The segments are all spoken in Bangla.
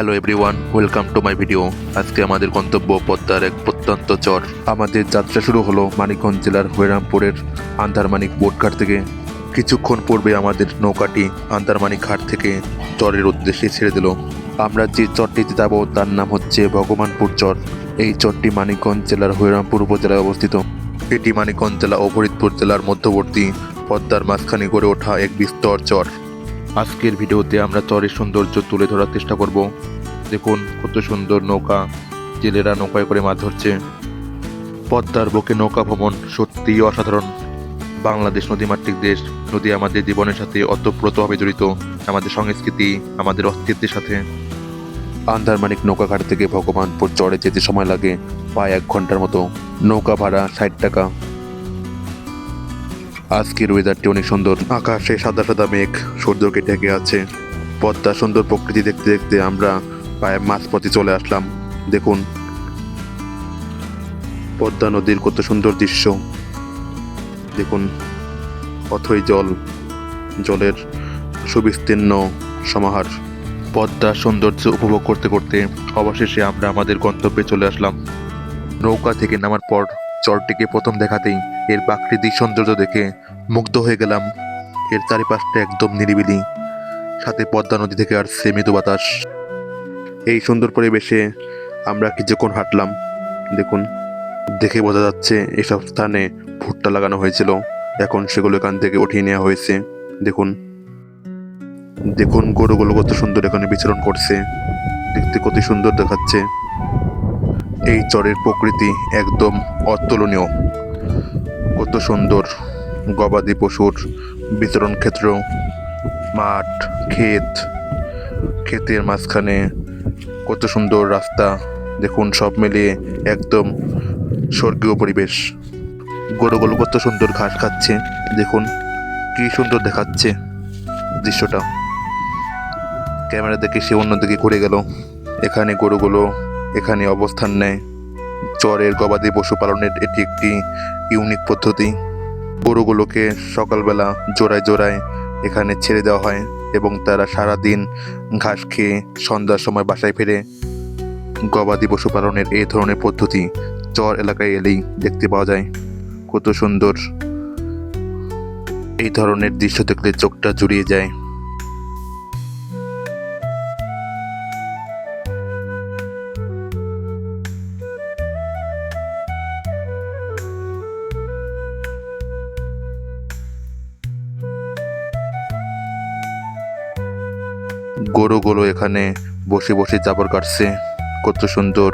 Hello everyone welcome to my video আজকে আমাদের গন্তব্য পদ্মার এক প্রত্যন্ত চর। আমাদের যাত্রা শুরু হলো মানিকগঞ্জ জেলার হরিরামপুরের আন্দারমানিক বোটঘাট থেকে। কিছুক্ষণ পূর্বে আমাদের নৌকাটি আন্দারমানিক ঘাট থেকে চরের উদ্দেশ্যে ছেড়ে দিল। আমরা যে চরটিতে যাব তার নাম হচ্ছে ভগবানপুর চর। এই চরটি মানিকগঞ্জ জেলার হরিরামপুর উপজেলায় অবস্থিত। এটি মানিকগঞ্জ জেলা ও ফরিদপুর জেলার মধ্যবর্তী পদ্মার মাঝখানে গড়ে ওঠা এক বিস্তর চর। আজকের ভিডিওতে আমরা চরের সৌন্দর্য তুলে ধরার চেষ্টা করব। দেখুন, কত সুন্দর নৌকা। জেলেরা নৌকায় করে মাছ ধরছে। পদ্মার বুকে নৌকা ভ্রমণ সত্যিই অসাধারণ। বাংলাদেশ নদীমাতৃক দেশ। নদী আমাদের জীবনের সাথে অতপ্রতভাবে জড়িত। আমাদের সংস্কৃতি, আমাদের অস্তিত্বের সাথে। আন্দারমানিক নৌকাঘাট থেকে ভগবানপুর চরে যেতে সময় লাগে প্রায় এক ঘণ্টার মতো। নৌকা ভাড়া ষাট টাকা। আজকের ওয়েদারটি অনেক সুন্দর। আকাশে সাদা সাদা মেঘ, সূর্যকে ঢেকে আছে। পদ্মা সুন্দর প্রকৃতি দেখতে দেখতে আমরা প্রায় মাঝপথে চলে আসলাম। দেখুন, পদ্মা নদীর কত সুন্দর দৃশ্য। দেখুন অথই জল, জলের সুবিস্তীর্ণ সমাহার। পদ্মার সৌন্দর্য উপভোগ করতে করতে অবশেষে আমরা আমাদের গন্তব্যে চলে আসলাম। নৌকা থেকে নামার পর চরটিকে প্রথম দেখাতেই এর প্রাকৃতিক সৌন্দর্য দেখে মুগ্ধ হয়ে গেলাম। এর চারিপাশটা একদম নিরিবিলি। সাথে পদ্মা নদী থেকে আসছে মৃদু বাতাস। এই সুন্দর পরিবেশে আমরা কিছুক্ষণ হাঁটলাম। দেখুন, দেখে বোঝা যাচ্ছে এসব স্থানে ভুট্টা লাগানো হয়েছিল। এখন সেগুলো এখান থেকে উঠিয়ে নেওয়া হয়েছে। দেখুন দেখুন গরুগুলো কত সুন্দর এখানে বিচরণ করছে। দেখতে কত সুন্দর দেখাচ্ছে। এই চরের প্রকৃতি একদম অতুলনীয়। কত সুন্দর গবাদি পশুর বিতরণ ক্ষেত্র, মাঠ, ক্ষেত, ক্ষেতের মাঝখানে কত সুন্দর রাস্তা। দেখুন, সব মিলিয়ে একদম স্বর্গীয় পরিবেশ। গরুগুলো কত সুন্দর ঘাস খাচ্ছে। দেখুন, কি সুন্দর দেখাচ্ছে দৃশ্যটা। ক্যামেরা দেখে সে অন্যদিকে ঘুরে গেল। এখানে গরুগুলো এখানে অবস্থান নেয়। চরের গবাদি পশু পালনের এটি একটি ইউনিক পদ্ধতি। গরুগুলোকে সকালবেলা জোড়ায় জোড়ায় এখানে ছেড়ে দেওয়া হয় এবং তারা সারা দিন ঘাস খেয়ে সন্ধ্যার সময় বাসায় ফিরে। গবাদি পশু পালনের এই ধরনের পদ্ধতি চর এলাকায় এলেই দেখতে পাওয়া যায়। কত সুন্দর। এই ধরনের দৃশ্য দেখলে চোখটা জুড়িয়ে যায়। এখানে বসে বসে জাবর কাটছে। কত সুন্দর।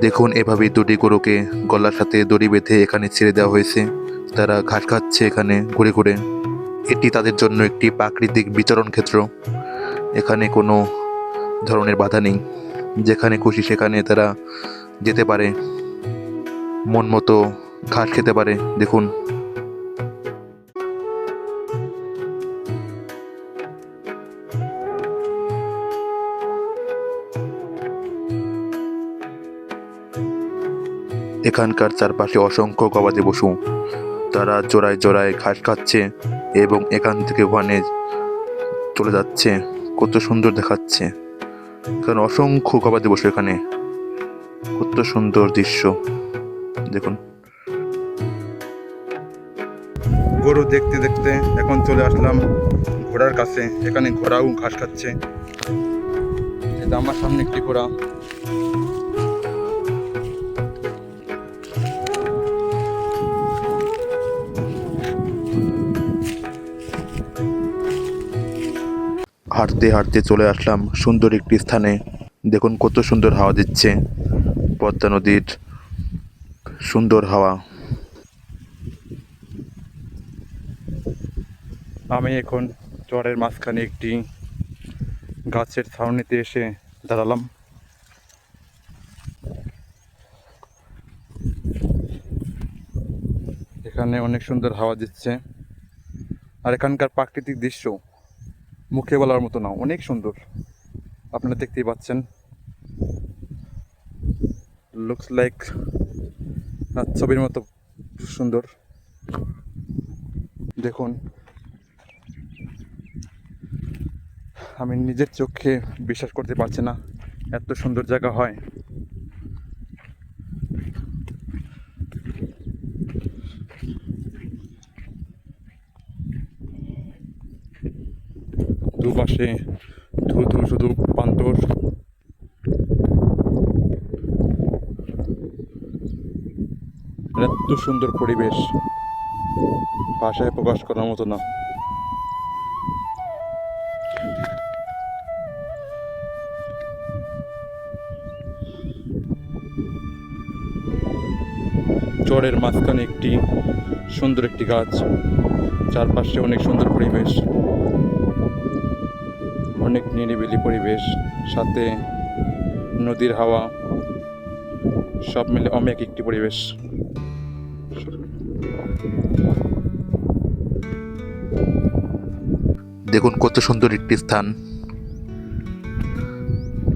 দেখুন এভাবে দুটি গরুকে গলার সাথে দড়ি বেঁধে এখানে ছেড়ে দেওয়া হয়েছে। তারা ঘাস খাচ্ছে এখানে ঘুরে ঘুরে। এটি তাদের জন্য একটি প্রাকৃতিক বিচরণ ক্ষেত্র। এখানে কোনো ধরনের বাধা নেই। যেখানে খুশি, সেখানে তারা যেতে পারে। মন মতো ঘাস খেতে পারে। দেখুন। এখানকার চারপাশে অসংখ্য গবাদি পশু। তারা জোড়ায় জোড়ায় ঘাস খাচ্ছে এবং এখান থেকে ওখানে চলে যাচ্ছে। কত সুন্দর দেখাচ্ছে। কারণ অসংখ্য গবাদি পশু এখানে। কত সুন্দর দৃশ্য। দেখুন। গরু দেখতে দেখতে এখন চলে আসলাম ঘোড়ার কাছে। এখানে ঘোড়াও ঘাস খাচ্ছে। এটা আমার সামনে একটি ঘোড়া। হাঁটতে হাঁটতে চলে আসলাম সুন্দর একটি স্থানে। দেখুন কত সুন্দর হাওয়া দিচ্ছে। পদ্মা নদীর সুন্দর হাওয়া। আমি এখন চরের মাঝখানে একটি গাছের ছাউনিতে এসে দাঁড়ালাম। এখানে অনেক সুন্দর হাওয়া দিচ্ছে। আর এখানকার প্রাকৃতিক দৃশ্য মুখে বলার মতো না, অনেক সুন্দর। আপনারা দেখতেই পাচ্ছেন। লুকস লাইক ছবির মতো সুন্দর। দেখুন। আমি নিজের চোখে বিশ্বাস করতে পারছি না, এত সুন্দর জায়গা হয়। দুপাশে ধু ধু শুধু পান্তর। এত সুন্দর পরিবেশ। ভাষায় প্রকাশ করার মতো না। চরের মাঝখানে একটি সুন্দর একটি গাছ। চারপাশে অনেক সুন্দর পরিবেশ। অনেক নিরিবিলি পরিবেশ, সাথে নদীর হাওয়া, সব মিলে অনেক একটি পরিবেশ। দেখুন কত সুন্দর একটি স্থান।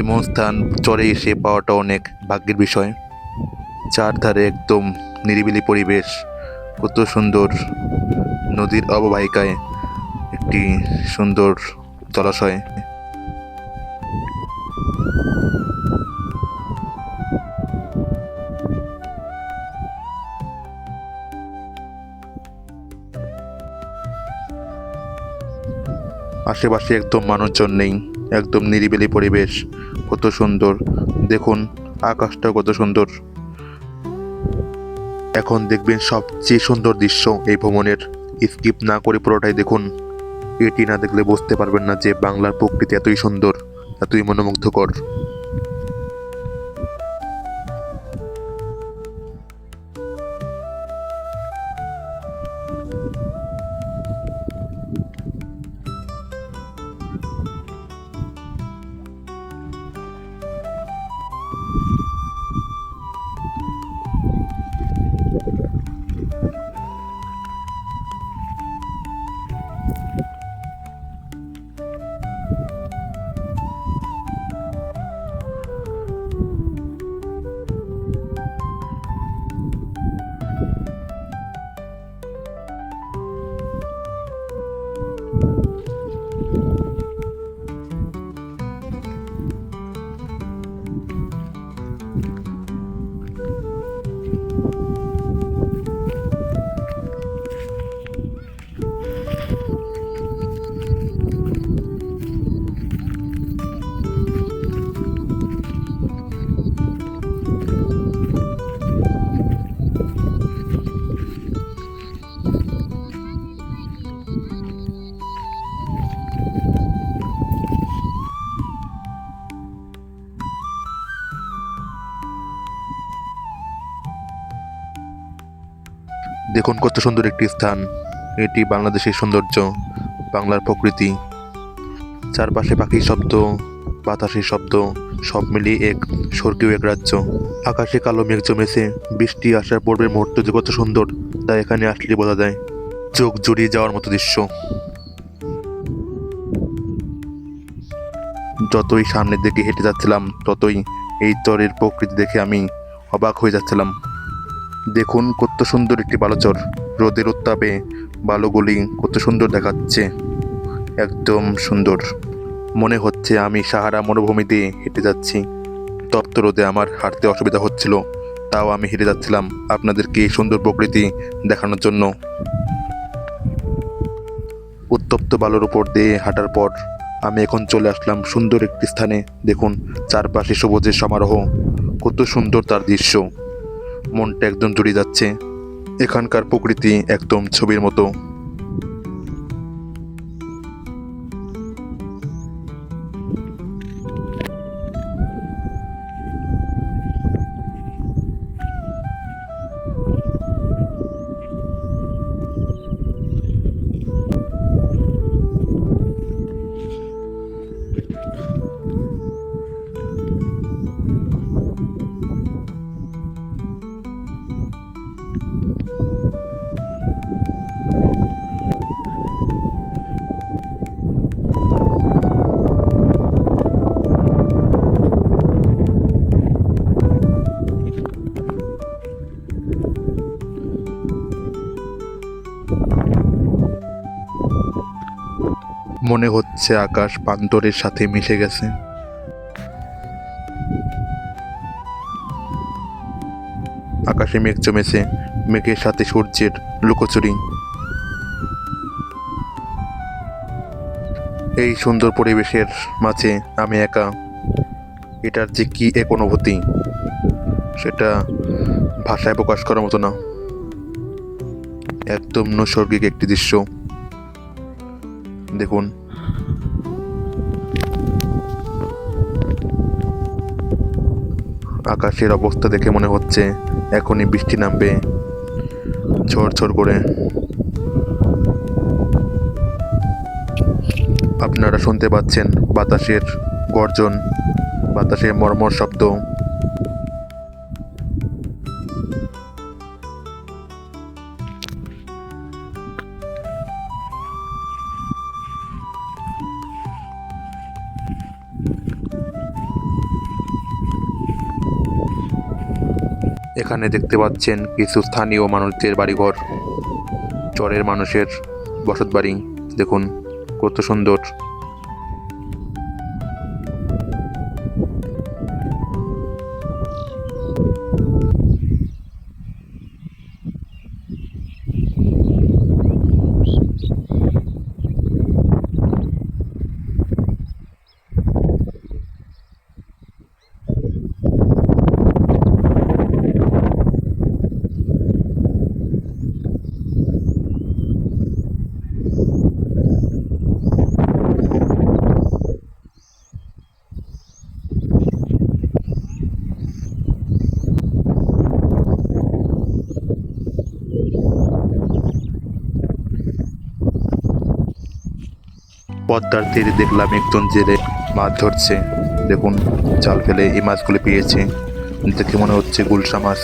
এমন স্থান চরে এসে পাওয়াটা অনেক ভাগ্যের বিষয়। চারধারে একদম নিরিবিলি পরিবেশ, কত সুন্দর নদীর অববাহিকায় একটি সুন্দর জলাশয়। আশেপাশে একদম মানুষজন নেই, একদম নিরিবিলি পরিবেশ, কত সুন্দর। দেখুন আকাশটা কত সুন্দর। এখন দেখবেন সবচেয়ে সুন্দর দৃশ্য এই ভ্রমণের। স্কিপ না করে পুরোটাই দেখুন। এটি না দেখলে বুঝতে পারবেন না যে বাংলার প্রকৃতি এতই সুন্দর এতই মনোমুগ্ধকর। দেখুন কত সুন্দর একটি স্থান। এটি বাংলাদেশের সৌন্দর্য, বাংলার প্রকৃতি। চারপাশে পাখির শব্দ, বাতাসের শব্দ, সব মিলিয়ে এক স্বর্গীয় এক রাজ্য। আকাশে কালো মেঘ জমেছে, বৃষ্টি আসার পূর্বের মুহূর্ত যে কত সুন্দর, তা এখানে আসলে বোঝা যায়। চোখ জুড়িয়ে যাওয়ার মতো দৃশ্য। যতই সামনের দিকে হেঁটে যাচ্ছিলাম, ততই এই চরের প্রকৃতি দেখে আমি অবাক হয়ে যাচ্ছিলাম। দেখুন কত সুন্দর একটি বালুচর। রোদের উত্তাপে বালুগুলি কত সুন্দর দেখাচ্ছে। একদম সুন্দর। মনে হচ্ছে আমি সাহারা মরুভূমি দিয়ে হেঁটে যাচ্ছি। তপ্ত রোদে আমার হাঁটতে অসুবিধা হচ্ছিল, তাও আমি হেঁটে যাচ্ছিলাম আপনাদেরকে এই সুন্দর প্রকৃতি দেখানোর জন্য। উত্তপ্ত বালুর উপর দিয়ে হাঁটার পর আমি এখন চলে আসলাম সুন্দর একটি স্থানে। দেখুন, চারপাশে সবুজের সমারোহ। কত সুন্দর তার দৃশ্য। মনটা একদম জুড়ে যাচ্ছে। এখানকার প্রকৃতি একদম ছবির মতো। মনে হচ্ছে আকাশ পান্তরের সাথে মিশে গেছে। আকাশে মেঘ জমেছে, মেঘের সাথে সূর্যের লুকোচুরি। এই সুন্দর পরিবেশের মাঝে আমি একা। এটার যে কি এক অনুভূতি, সেটা ভাষায় প্রকাশ করার মতো না। একদম নৈসর্গিক একটি দৃশ্য। দেখুন। আকাশের অবস্থা দেখে মনে হচ্ছে এখনই বৃষ্টি নামবে। ঝড় করে। আপনারা শুনতে পাচ্ছেন বাতাসের গর্জন, বাতাসের মর্মর শব্দ। এখানে দেখতে পাচ্ছেন কিছু স্থানীয় মানুষদের বাড়িঘর। চরের মানুষের বসত বাড়ি দেখুন কত সুন্দর। পদ্মার তীরে দেখলাম একজন জেলে মাছ ধরছে। দেখুন জাল ফেলে এই মাছগুলো পেয়েছে। দেখে মনে হচ্ছে গুলশা মাছ।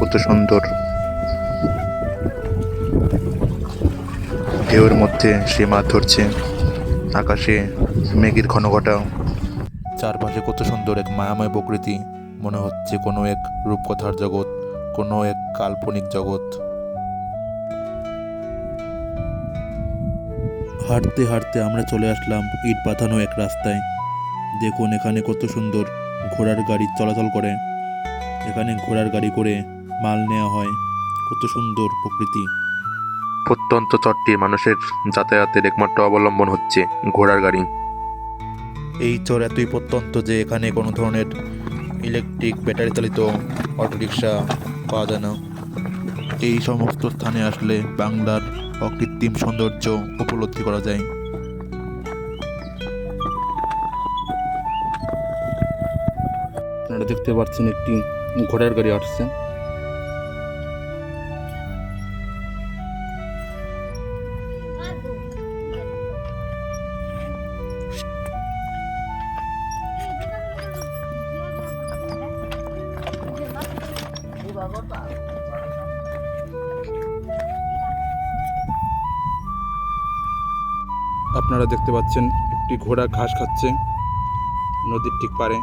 কত সুন্দর। ঢেউয়ের মধ্যে সে মাছ ধরছে। আকাশে মেঘের ঘন ঘটা চারপাশে কত সুন্দর এক মায়াময় প্রকৃতি। মনে হচ্ছে কোনো এক রূপকথার জগৎ, কোনো এক কাল্পনিক জগৎ। হাঁটতে হাঁটতে আমরা চলে আসলাম ইট পাতানো এক রাস্তায়। দেখুন এখানে কত সুন্দর ঘোড়ার গাড়ি চলাচল করে। এখানে ঘোড়ার গাড়ি করে মাল নেওয়া হয়। কত সুন্দর প্রকৃতি। প্রত্যন্ত চরটির মানুষের যাতায়াতের একমাত্র অবলম্বন হচ্ছে ঘোড়ার গাড়ি। এই চর এতই প্রত্যন্ত যে এখানে কোনো ধরনের ইলেকট্রিক ব্যাটারি চালিত অটোরিকশা পাওয়া যায় না। এই সমস্ত স্থানে আসলে বাংলার অকৃত্রিম সৌন্দর্য উপলব্ধি করা যায়। আপনারা দেখতে পাচ্ছেন একটি ঘোড়ার গাড়ি আসছে। আপনারা দেখতে পাচ্ছেন, একটি ঘোড়া ঘাস খাচ্ছে নদীর ঠিক পারে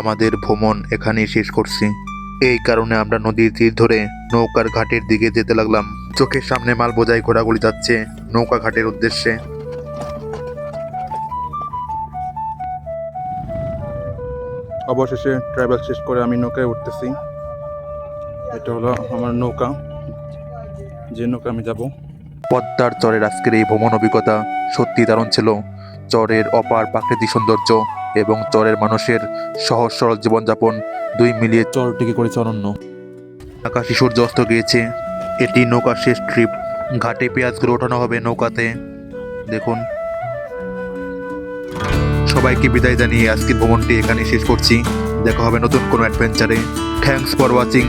আমাদের ভ্রমণ এখানেই শেষ করছি। এই কারণে আমরা নদীর তীর ধরে নৌকার ঘাটের দিকে যেতে লাগলাম। চোখের সামনে মাল বোঝাই ঘোড়াগুলি যাচ্ছে নৌকা ঘাটের উদ্দেশ্যে। অবশেষে ট্রাভেল শেষ করে আমি নৌকায় উঠতেছি। এটা হলো আমার নৌকা। যে নৌকা আমি যাব। পদ্মার চরের আজকের এই ভ্রমণ অভিজ্ঞতা সত্যি দারুণ ছিল। চরের অপার প্রাকৃতিক সৌন্দর্য এবং চরের মানুষের সহজ সরল জীবনযাপন দুই মিলিয়ে চরটিকে করেছে অনন্য। আকাশে সূর্য অস্ত গিয়েছে। এটি নৌকার শেষ ট্রিপ ঘাটে পেঁয়াজগুলো ওঠানো হবে নৌকাতে। দেখুন সবাইকে বিদায় জানিয়ে আজকের ভ্রমণটি এখানে শেষ করছি। দেখা হবে নতুন কোনো অ্যাডভেঞ্চারে থ্যাংকস ফর ওয়াচিং